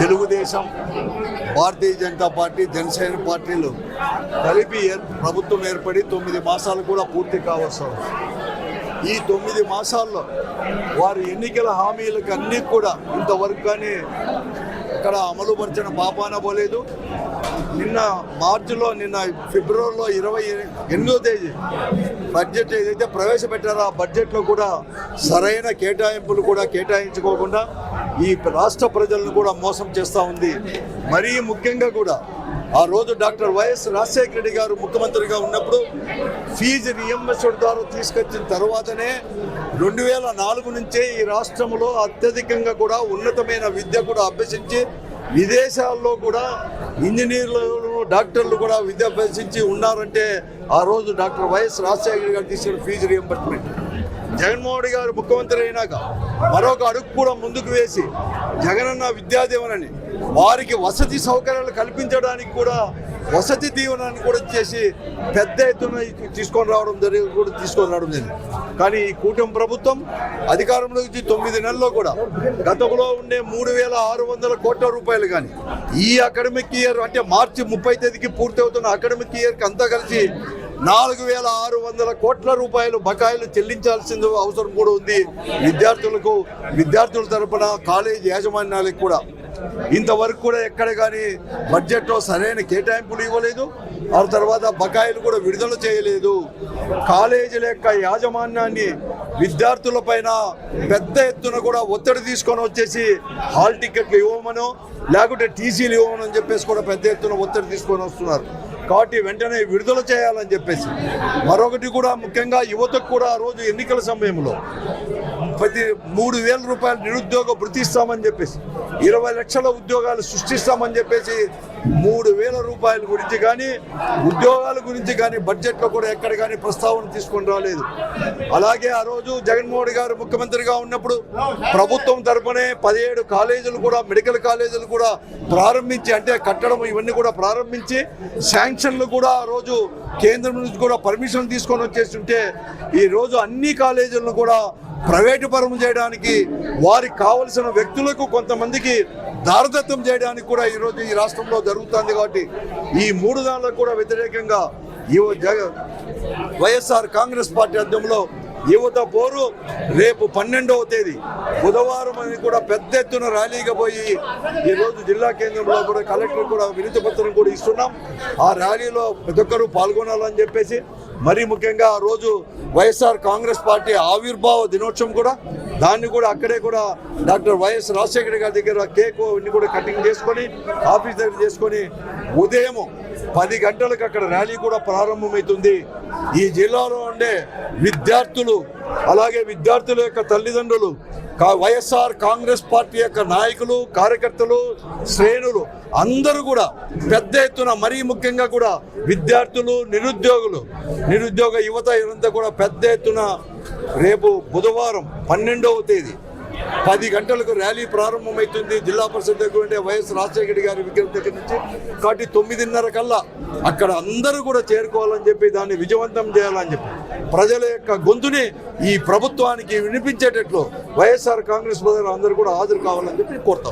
Telugu Desam Bharatiya Janata Party Janasena పార్టీలు కలిపి ఏర్- ప్రభుత్వం ఏర్పడి తొమ్మిది మాసాలు కూడా పూర్తి కావస్తుంది ఈ తొమ్మిది మాసాల్లో వారి ఎన్నికల హామీలకు అన్నీ కూడా ఇంతవరకు కానీ ఇక్కడ అమలుపరిచిన పాపాన పోలేదు. నిన్న మార్చిలో నిన్న ఫిబ్రవరిలో ఇరవై ఎనిమిదో తేదీ బడ్జెట్ ఏదైతే ప్రవేశపెట్టారో ఆ బడ్జెట్లో కూడా సరైన కేటాయింపులు కూడా కేటాయించుకోకుండా ఈ రాష్ట్ర ప్రజలను కూడా మోసం చేస్తూ ఉంది. మరీ ముఖ్యంగా కూడా ఆ రోజు డాక్టర్ వైఎస్ రాజశేఖర రెడ్డి గారు ముఖ్యమంత్రిగా ఉన్నప్పుడు ఫీజు రియంబర్స్మెంట్ ద్వారా తీసుకొచ్చిన తర్వాతనే రెండు వేల నాలుగు నుంచే ఈ రాష్ట్రంలో అత్యధికంగా కూడా ఉన్నతమైన విద్య కూడా అభ్యసించి విదేశాల్లో కూడా ఇంజనీర్లు డాక్టర్లు కూడా విద్య అభ్యసించి ఉన్నారంటే ఆ రోజు డాక్టర్ వైఎస్ రాజశేఖర గారు తీసుకున్న ఫీజు రియంబర్స్మెంట్ జగన్మోహన్ రెడ్డి గారు ముఖ్యమంత్రి అయినాక మరొక అడుగు కూడా ముందుకు వేసి జగనన్న విద్యాదీవనని వారికి వసతి సౌకర్యాలు కల్పించడానికి కూడా వసతి దీవనాన్ని కూడా చేసి పెద్ద ఎత్తున తీసుకొని రావడం జరిగి కూడా తీసుకొని రావడం జరిగింది. కానీ ఈ కూటమి ప్రభుత్వం అధికారంలోకి వచ్చి తొమ్మిది నెలల్లో కూడా గతంలో ఉండే మూడు వేల ఆరు వందల కోట్ల రూపాయలు కానీ ఈ అకాడమిక్ ఇయర్ అంటే మార్చి ముప్పై తేదీకి పూర్తి అవుతున్న అకాడమిక్ ఇయర్కి అంతా కలిసి నాలుగు వేల ఆరు వందల కోట్ల రూపాయలు బకాయిలు చెల్లించాల్సింది అవసరం కూడా ఉంది విద్యార్థులకు విద్యార్థుల తరపున కాలేజ్ యాజమాన్యాలకు కూడా. ఇంతవరకు కూడా ఎక్కడ కానీ బడ్జెట్లో సరైన కేటాయింపులు ఇవ్వలేదు. ఆ తర్వాత బకాయిలు కూడా విడుదల చేయలేదు. కాలేజీల యొక్క యాజమాన్యాన్ని విద్యార్థుల పైన పెద్ద ఎత్తున కూడా ఒత్తిడి తీసుకొని వచ్చేసి హాల్ టికెట్లు ఇవ్వమనో లేకుంటే టీసీలు ఇవ్వమని అని చెప్పేసి కూడా పెద్ద ఎత్తున ఒత్తిడి తీసుకొని వస్తున్నారు. కాబట్టి వెంటనే విడుదల చేయాలని చెప్పేసి. మరొకటి కూడా ముఖ్యంగా యువతకు కూడా ఆ రోజు ఎన్నికల సమయంలో ప్రతి మూడు వేల రూపాయలు నిరుద్యోగ వృత్తిస్తామని చెప్పేసి ఇరవై లక్షల ఉద్యోగాలు సృష్టిస్తామని చెప్పేసి మూడు వేల రూపాయల గురించి కానీ ఉద్యోగాల గురించి కానీ బడ్జెట్లో కూడా ఎక్కడ కానీ ప్రస్తావన తీసుకొని రాలేదు. అలాగే ఆ రోజు జగన్మోహన్ గారు ముఖ్యమంత్రిగా ఉన్నప్పుడు ప్రభుత్వం తరపునే పదిహేడు కాలేజీలు కూడా మెడికల్ కాలేజీలు కూడా ప్రారంభించి అంటే కట్టడం ఇవన్నీ కూడా ప్రారంభించి శాంక్షన్లు కూడా ఆ రోజు కేంద్రం నుంచి కూడా పర్మిషన్ తీసుకొని వచ్చేస్తుంటే ఈరోజు అన్ని కాలేజీలను కూడా ప్రైవేటు పరం చేయడానికి వారికి కావలసిన వ్యక్తులకు కొంతమందికి దారదత్వం చేయడానికి కూడా ఈరోజు ఈ రాష్ట్రంలో జరుగుతుంది కాబట్టి ఈ మూడు దానిలకు కూడా వ్యతిరేకంగా యువ వైఎస్ఆర్ కాంగ్రెస్ పార్టీ అధ్యయంలో యువత పోరు రేపు పన్నెండవ తేదీ బుధవారం అని కూడా పెద్ద ఎత్తున ర్యాలీగా పోయి ఈ రోజు జిల్లా కేంద్రంలో కూడా కలెక్టర్ కూడా వినతి పత్రం కూడా ఇస్తున్నాం. ఆ ర్యాలీలో ప్రతి ఒక్కరూ పాల్గొనాలని చెప్పేసి మరీ ముఖ్యంగా ఆ రోజు వైఎస్ఆర్ కాంగ్రెస్ పార్టీ ఆవిర్భావ దినోత్సవం కూడా దాన్ని కూడా అక్కడే కూడా డాక్టర్ వైఎస్ రాజశేఖర గారి దగ్గర కేక్ ఇన్ని కూడా కటింగ్ చేసుకొని ఆఫీస్ దగ్గర చేసుకొని ఉదయము పది గంటలకు అక్కడ ర్యాలీ కూడా ప్రారంభమవుతుంది. ఈ జిల్లాలో ఉండే విద్యార్థులు అలాగే విద్యార్థుల యొక్క తల్లిదండ్రులు కా- వైఎస్ఆర్ కాంగ్రెస్ పార్టీ యొక్క నాయకులు కార్యకర్తలు శ్రేణులు అందరూ కూడా పెద్ద ఎత్తున మరీ ముఖ్యంగా కూడా విద్యార్థులు నిరుద్యోగులు నిరుద్యోగ యువత ఇదంతా కూడా పెద్ద ఎత్తున రేపు బుధవారం పన్నెండవ తేదీ పది గంటలకు ర్యాలీ ప్రారంభమవుతుంది. జిల్లా పరిషత్ దగ్గర ఉండే వైఎస్ రాజశేఖర గారి విగ్రహం దగ్గర నుంచి కాబట్టి తొమ్మిదిన్నర కల్లా అక్కడ అందరూ కూడా చేరుకోవాలని చెప్పి దాన్ని విజయవంతం చేయాలని చెప్పి ప్రజల యొక్క గొంతుని ఈ ప్రభుత్వానికి వినిపించేటట్లు వైఎస్ఆర్ కాంగ్రెస్ ప్రజలు అందరూ కూడా హాజరు కావాలని చెప్పి కోరుతాం.